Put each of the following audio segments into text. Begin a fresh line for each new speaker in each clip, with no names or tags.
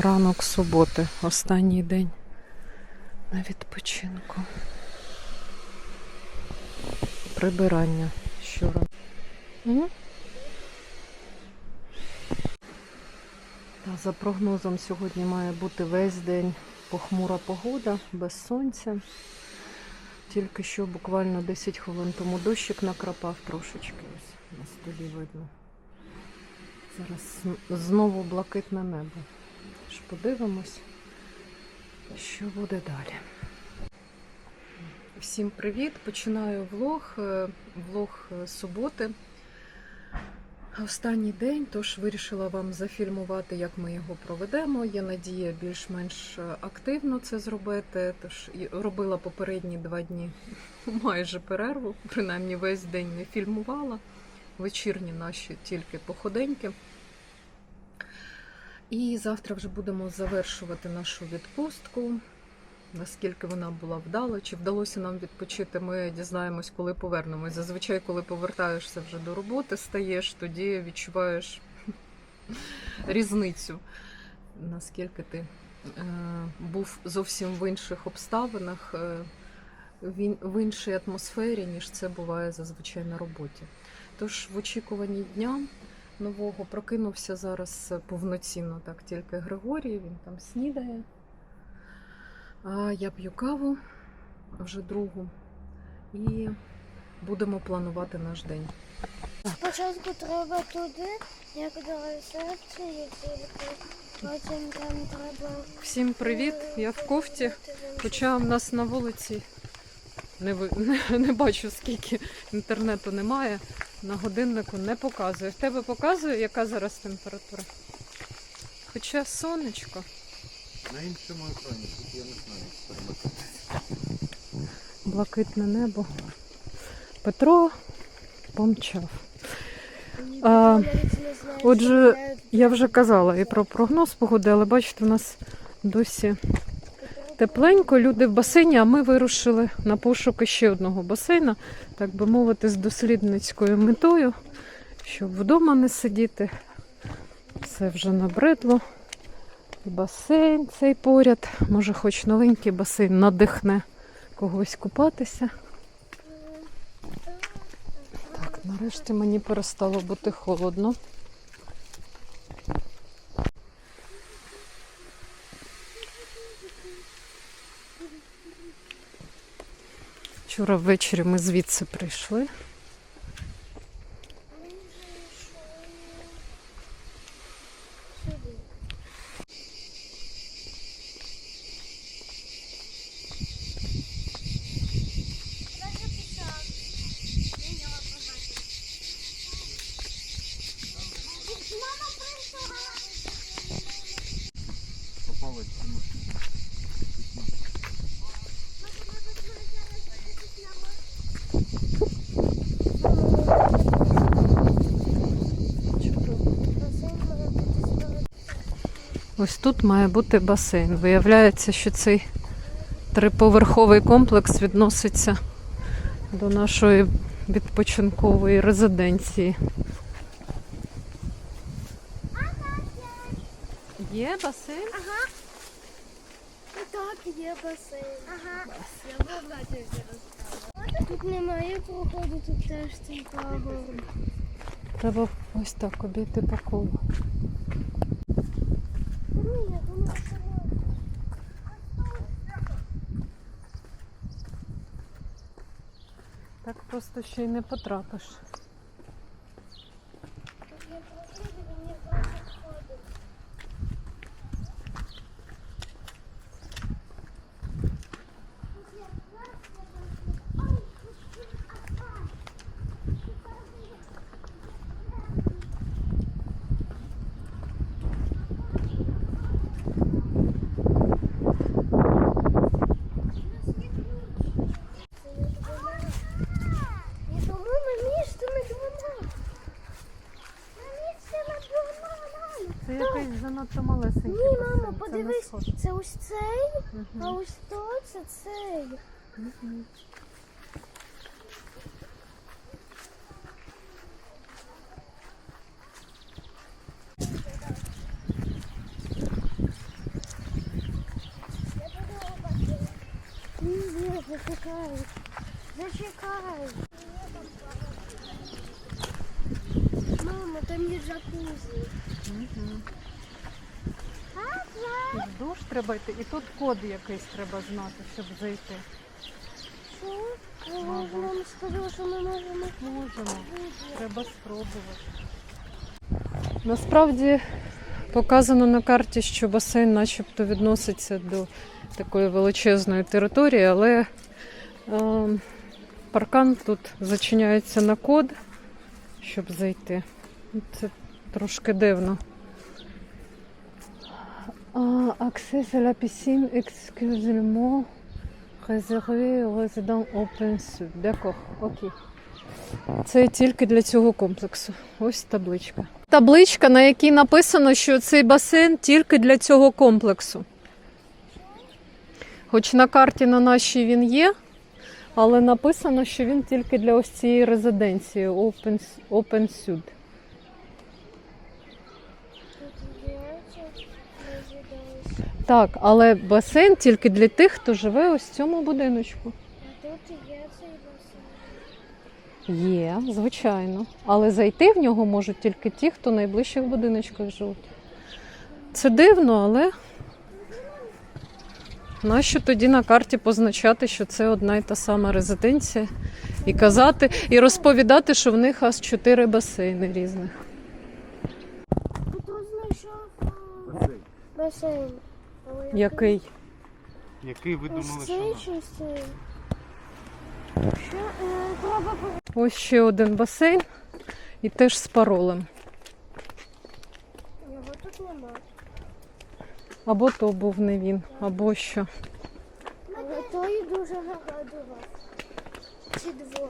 ранок суботи, останній день на відпочинку. Прибирання щора. М? Та за прогнозом сьогодні має бути весь день похмура погода, без сонця. Тільки що буквально 10 хвилин тому дощик накрапав трошечки. Ось на столі видно. Зараз знову блакитне небо. Подивимось, що буде далі. Всім привіт! Починаю влог, е, влог е, суботи. Останній день, тож вирішила вам зафільмувати, як ми його проведемо. Є надія більш-менш е, активно це зробити. Тож робила попередні два дні майже перерву, принаймні весь день не фільмувала. Вечірні наші тільки походеньки. І завтра вже будемо завершувати нашу відпустку. Наскільки вона була вдала, чи вдалося нам відпочити, ми дізнаємось, коли повернемось. Зазвичай, коли повертаєшся вже до роботи, стаєш, тоді відчуваєш різницю, наскільки ти е, був зовсім в інших обставинах, е, в ін- в іншій атмосфері, ніж це буває зазвичай на роботі. Тож в очікуванні дня нового прокинувся зараз повноцінно так тільки Григорій, він там снідає. А я п'ю каву вже другу і будемо планувати наш день.
Спочатку треба туди, як до ресепції, тільки потім там треба.
Всім привіт! Я в кофті. Хоча в нас на вулиці не, ви... не, не бачу скільки інтернету немає. На годиннику не показує. В тебе показує, яка зараз температура? Хоча сонечко.
На іншому екрані, тут я не знаю, як перемотати.
блакитне небо. Петро помчав. А, отже, Я вже казала і про прогноз погоди, але бачите, у нас досі тепленько. Люди в басейні, а ми вирушили на пошуки ще одного басейна, так би мовити, з дослідницькою метою, щоб вдома не сидіти. Це вже набридло. Басейн цей поряд. Може, хоч новенький басейн надихне когось купатися. Так, нарешті мені перестало бути холодно. Вчора ввечері ми звідси прийшли.
Попала
Ось тут має бути басейн. Виявляється, що цей триповерховий комплекс відноситься до нашої відпочинкової резиденції. Є басейн?
Так, є басейн. Ага. Я побачив Тут немає проходу, тут теж температура.
Треба ось так обійти по колу.
Ні, я думаю, що можна.
Так просто ще й не потрапиш.
Тут є прохід, і мені просто ходить. І тому на місце не двона. На місце не двона.
Це якийсь занадто.
Ні,
мамо,
подивись, це ось цей, а ось то це цей.
Вздовж треба йти. І тут код якийсь треба знати, щоб зайти.
що? Мама нам сказала, що ми можемо.
Можемо. Треба спробувати. Насправді показано на карті, що басейн начебто відноситься до такої величезної території, але е, паркан тут зачиняється на код, щоб зайти. Це трошки дивно. А, Accès à la piscine exclusivement réservé aux résidents open sud. D'accord, окей. Це тільки для цього комплексу. Ось табличка. Табличка, на якій написано, що цей басейн тільки для цього комплексу. Хоч на карті на нашій він є, але написано, що він тільки для ось цієї резиденції Open Sud.
Тут є це резиденція.
Так, але басейн тільки для тих, хто живе ось в цьому будиночку.
А тут є цей басейн.
Є, звичайно. Але зайти в нього можуть тільки ті, хто в найближчих будиночках живуть. Це дивно, але нащо тоді на карті позначати, що це одна і та сама резиденція, і казати, і розповідати, що в них аж чотири басейни різних.
Тут знайшов
Басейн.
Який?
Який ви думали,
Ось
що
цей чи цей? Що е, треба
Ось ще один басейн і теж з паролем.
Його тут нема.
Або то був не він, або що.
Але той дуже нагадував. Ці двоє.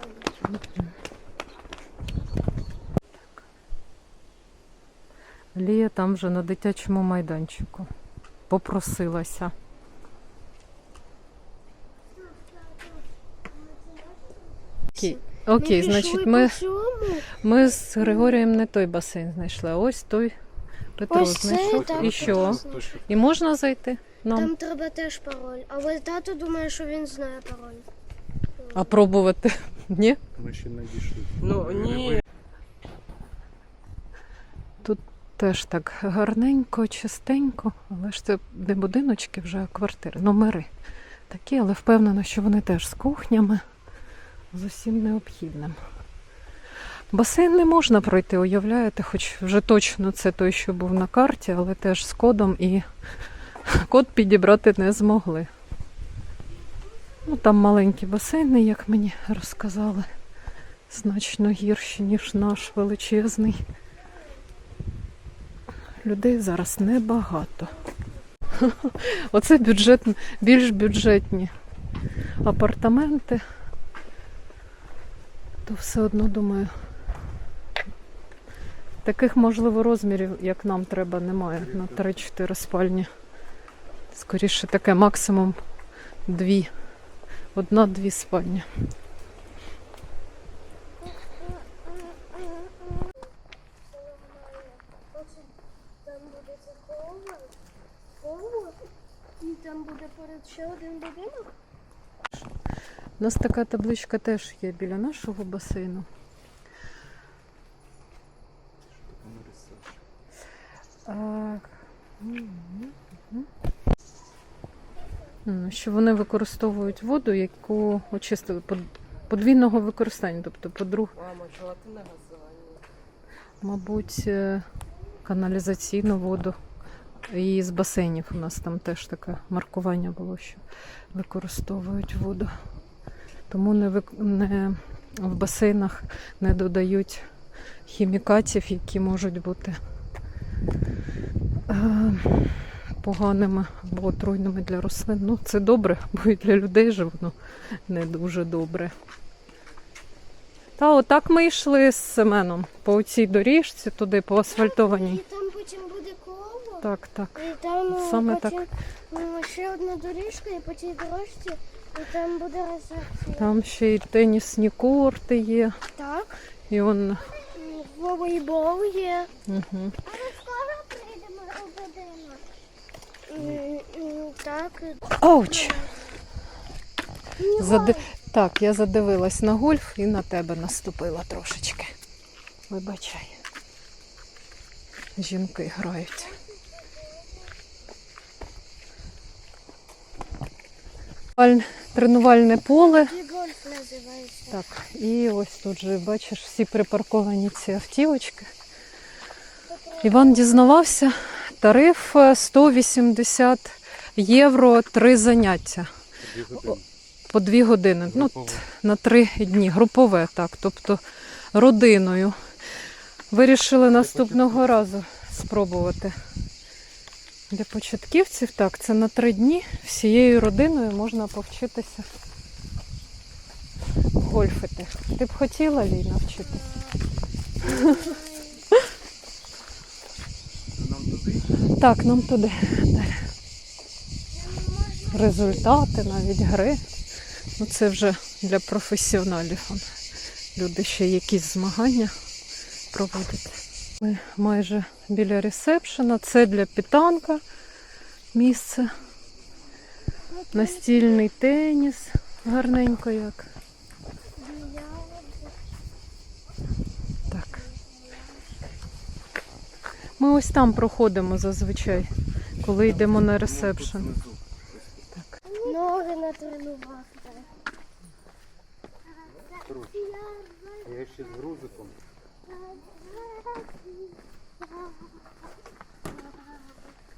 Лія там вже на дитячому майданчику. Попросилася. Окей, Окей значить, ми, ми з Григорієм не той басейн знайшли, а ось той Петро
Ось цей,
знайшов.
так,
І. Що І можна зайти нам?
Там треба теж пароль. Але тато думає, що він знає пароль.
А пробувати? Ні?
ми ще не дійшли.
Ну ні.
Теж так гарненько, чистенько, але ж це не будиночки вже, а квартири, номери. Такі, але впевнена, що вони теж з кухнями, з усім необхідним. Басейн не можна пройти, уявляєте, хоч вже точно це той, що був на карті, але теж з кодом і код підібрати не змогли. Ну, там маленькі басейни, як мені розказали, значно гірші, ніж наш величезний. Людей зараз небагато. Оце бюджет, більш бюджетні апартаменти. То все одно думаю. Таких, можливо, розмірів, як нам треба, немає на 3-4 спальні. Скоріше таке максимум дві. Одна-дві спальні.
Там буде це коло, коло, і там буде поряд ще один будинок.
У нас така табличка теж є біля нашого басейну. Що вони використовують воду, яку очистили подвійного використання, тобто подруг,
Мама, желатинне газування.
мабуть, е, каналізаційну воду. І з басейнів у нас там теж таке маркування було, що використовують воду. Тому не, вик... не в басейнах не додають хімікатів, які можуть бути е, поганими або отруйними для рослин. Ну, це добре, бо і для людей же воно не дуже добре. Та отак ми йшли з Семеном по цій доріжці, туди, по асфальтованій.
Там.
Так, так.
І там е,
Саме
потім м, ще одна доріжка, і по цій дорожці, і там буде рецепція.
Там ще й тенісні корти є.
Так,
І он.
волейбол є.
Угу.
А ми скоро прийдемо будинок. Так.
Ауч! Зади... Так, я задивилась на гольф і на тебе наступила трошечки. Вибачай. Жінки грають. Тренувальне поле. Так, і ось тут же бачиш всі припарковані ці автівочки. Іван дізнавався, тариф е, 180 євро три заняття по дві години. Ну,
Групове.
т- на три дні. Групове, так, тобто родиною. Вирішили наступного разу спробувати. Для початківців, так, це на три дні всією родиною можна повчитися гольфити. Ти б хотіла Лій навчитися?
Нам туди.
Так, нам туди. Далі. Результати навіть гри. Ну, це вже для професіоналів. Люди ще якісь змагання проводять. Ми майже біля ресепшена. Це для питанка місце. Настільний теніс. Гарненько як. Так. Ми ось там проходимо зазвичай, коли йдемо на ресепшн. Так.
Ноги натренувати.
Я ще з грузиком.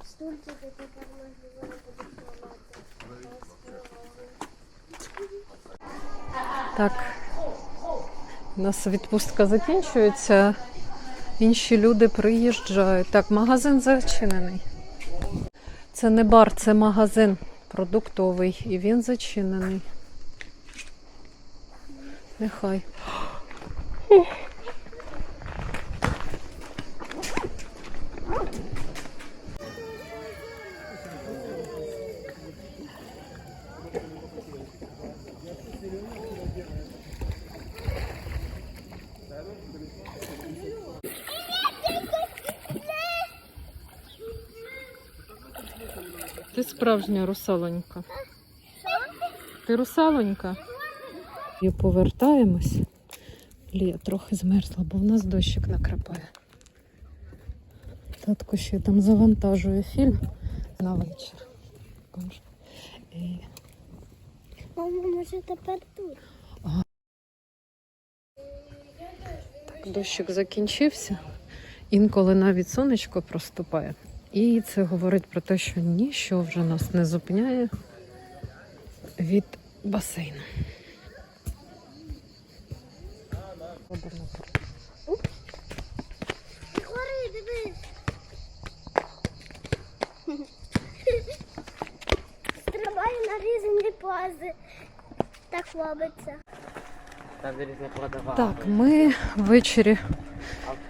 Стульчики тепер будуть
Так. У нас відпустка закінчується. Інші люди приїжджають. Так, магазин зачинений. Це не бар, це магазин продуктовий. І він зачинений. Нехай. Ти справжня русалонька. Ти русалонька? І повертаємось. Лія трохи змерзла, бо в нас дощик накрапає. Татко ще там завантажує фільм на вечір. І
Мама, може тепер тут?
Так, дощик закінчився. Інколи навіть сонечко проступає. І це говорить про те, що ніщо вже нас не зупиняє від басейну.
Дивись. На різні пози. Так робиться.
Так, ми ввечері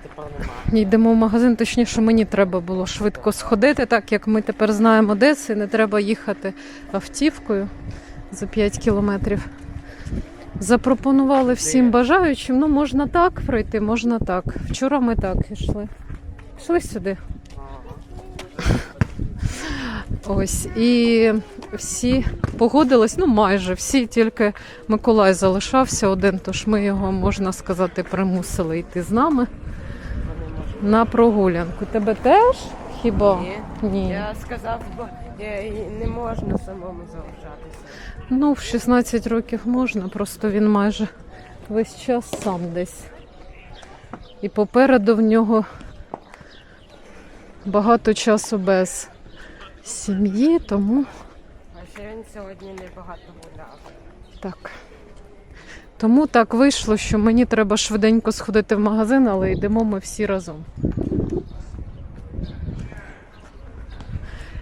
тепер немає.
йдемо в магазин. Точніше, мені треба було швидко сходити, так як ми тепер знаємо, де це. Не треба їхати автівкою за 5 кілометрів. Запропонували всім бажаючим. Ну, можна так пройти, можна так. Вчора ми так йшли. Пішли сюди. Ось і всі погодились, ну майже всі, тільки Миколай залишався один, тож ми його, можна сказати, примусили йти з нами на прогулянку. Тебе теж хіба?
Ні.
Ні.
Я сказав, бо не можна самому залишатися.
Ну, в 16 років можна, просто він майже весь час сам десь. І попереду в нього багато часу без сім'ї, тому
А ще він сьогодні небагато гуляв.
так. Тому так вийшло, що мені треба швиденько сходити в магазин, але йдемо ми всі разом.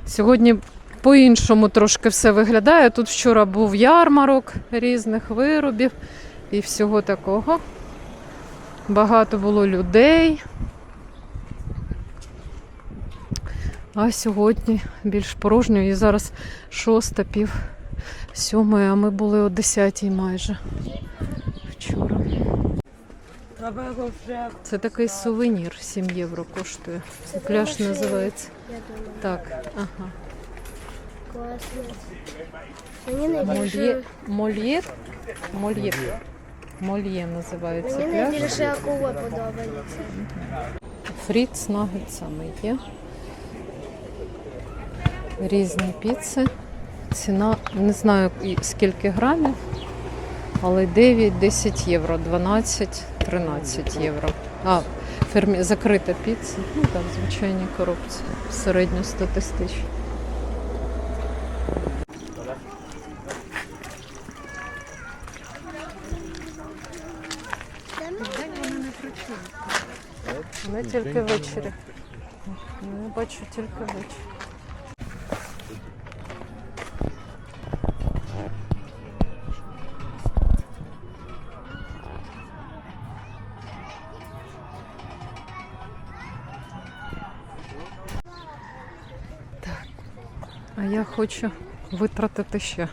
Сьогодні по-іншому трошки все виглядає. Тут вчора був ярмарок різних виробів і всього такого. Багато було людей. А сьогодні більш порожньо. І зараз шоста, пів сьомої, а ми були о десятій майже вчора. Це такий сувенір, 7 євро коштує. Пляж називається. Так, ага.
класно.
Мольєр? Мольєр. Мольє називається
мені
пляж.
найбільше акула подобається.
Фріт з нагетсами є. Різні піци. Ціна не знаю скільки грамів, але 9-10 євро, 12-13 євро. А, фермі... закрита піца. Ну так, звичайні коробці. Середньостатистичні. Вони тільки ввечері. Я бачу тільки ввечері. А я хочу витратити ще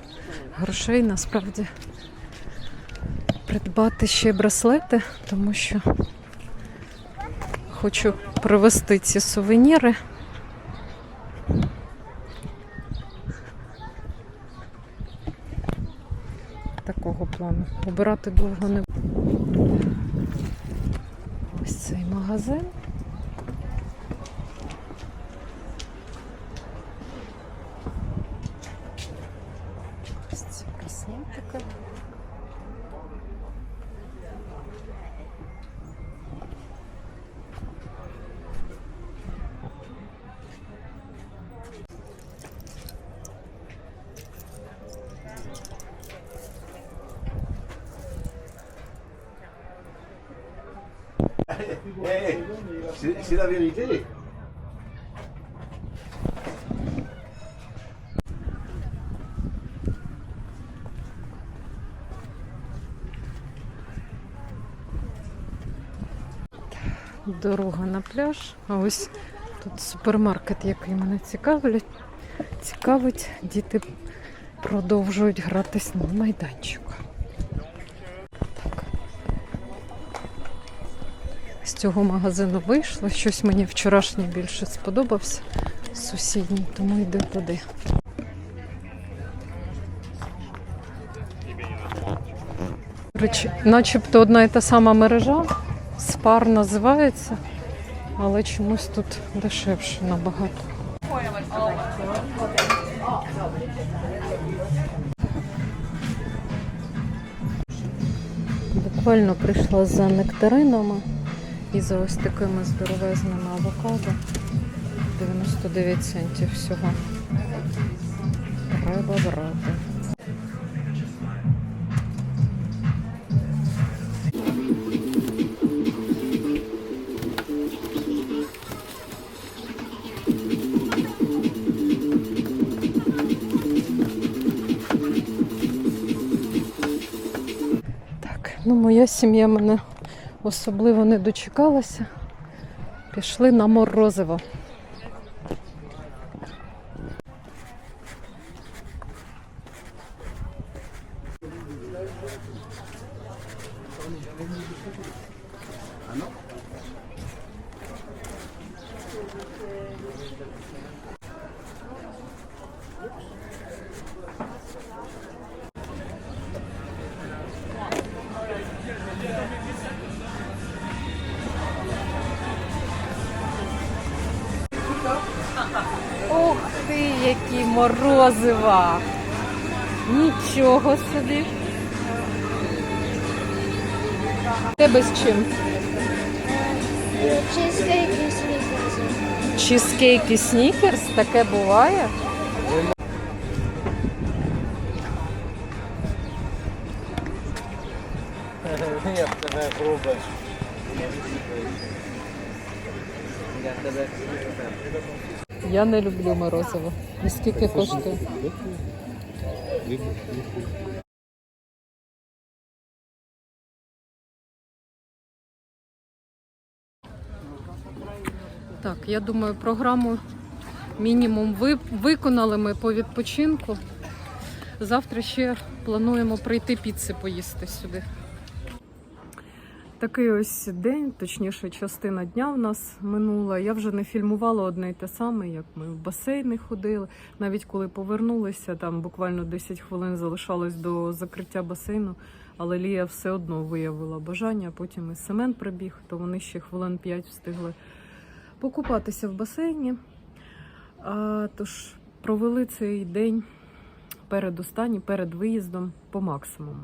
грошей насправді. Придбати ще браслети, тому що Хочу привезти ці сувеніри. Такого плану. Обирати довго не ось цей магазин. Ось ці браслетики.
Eh, c'est c'est la vérité.
дорога на пляж. А ось тут супермаркет, який мене цікавить. Цікавить, діти продовжують гратись на майданчику. Цього магазину вийшла. Щось мені вчорашній більше сподобався. Сусідній, тому йду туди. Речі, начебто одна і та сама мережа. Спар називається, але чомусь тут дешевше набагато. Буквально прийшла за нектаринами і за ось такими здоровезними авокадо. 99 центів всього. Треба брати. Так, ну моя сім'я мене особливо не дочекалася. Пішли на морозиво. Морозива! Нічого собі. Тебе з чим?
Чизкейк і снікерси.
Чизкейк і снікерс? Таке буває?
Я в тебе грубе. Я в тебе.
Я не люблю морозиво. І скільки коштує? Так, я думаю, програму мінімум ви, виконали ми по відпочинку. Завтра ще плануємо прийти піци поїсти сюди. Такий ось день, точніше, частина дня в нас минула. Я вже не фільмувала одне й те саме, як ми в басейни ходили. Навіть коли повернулися, там буквально 10 хвилин залишалось до закриття басейну, але Лія все одно виявила бажання. Потім і Семен прибіг, то вони ще хвилин 5 встигли покупатися в басейні. А, тож провели цей день передостанній, перед виїздом по максимуму.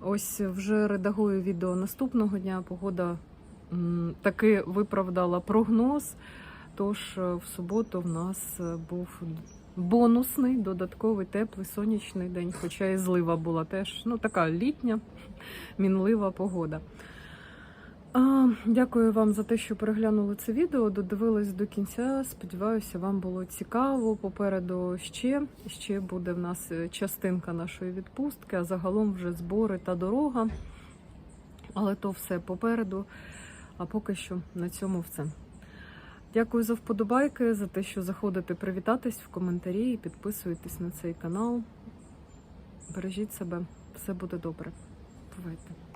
Ось вже редагую відео наступного дня. Погода таки виправдала прогноз. Тож е, в суботу в нас е, був бонусний, додатковий теплий сонячний день, хоча і злива була теж ну, така літня, мінлива погода. Дякую вам за те, що переглянули це відео. Додивились до кінця. Сподіваюся, вам було цікаво. Попереду ще, ще буде в нас е, частинка нашої відпустки, а загалом вже збори та дорога. Але то все попереду. А поки що на цьому все. Дякую за вподобайки, за те, що заходите привітатись в коментарі і підписуєтесь на цей канал. Бережіть себе, все буде добре. Бувайте.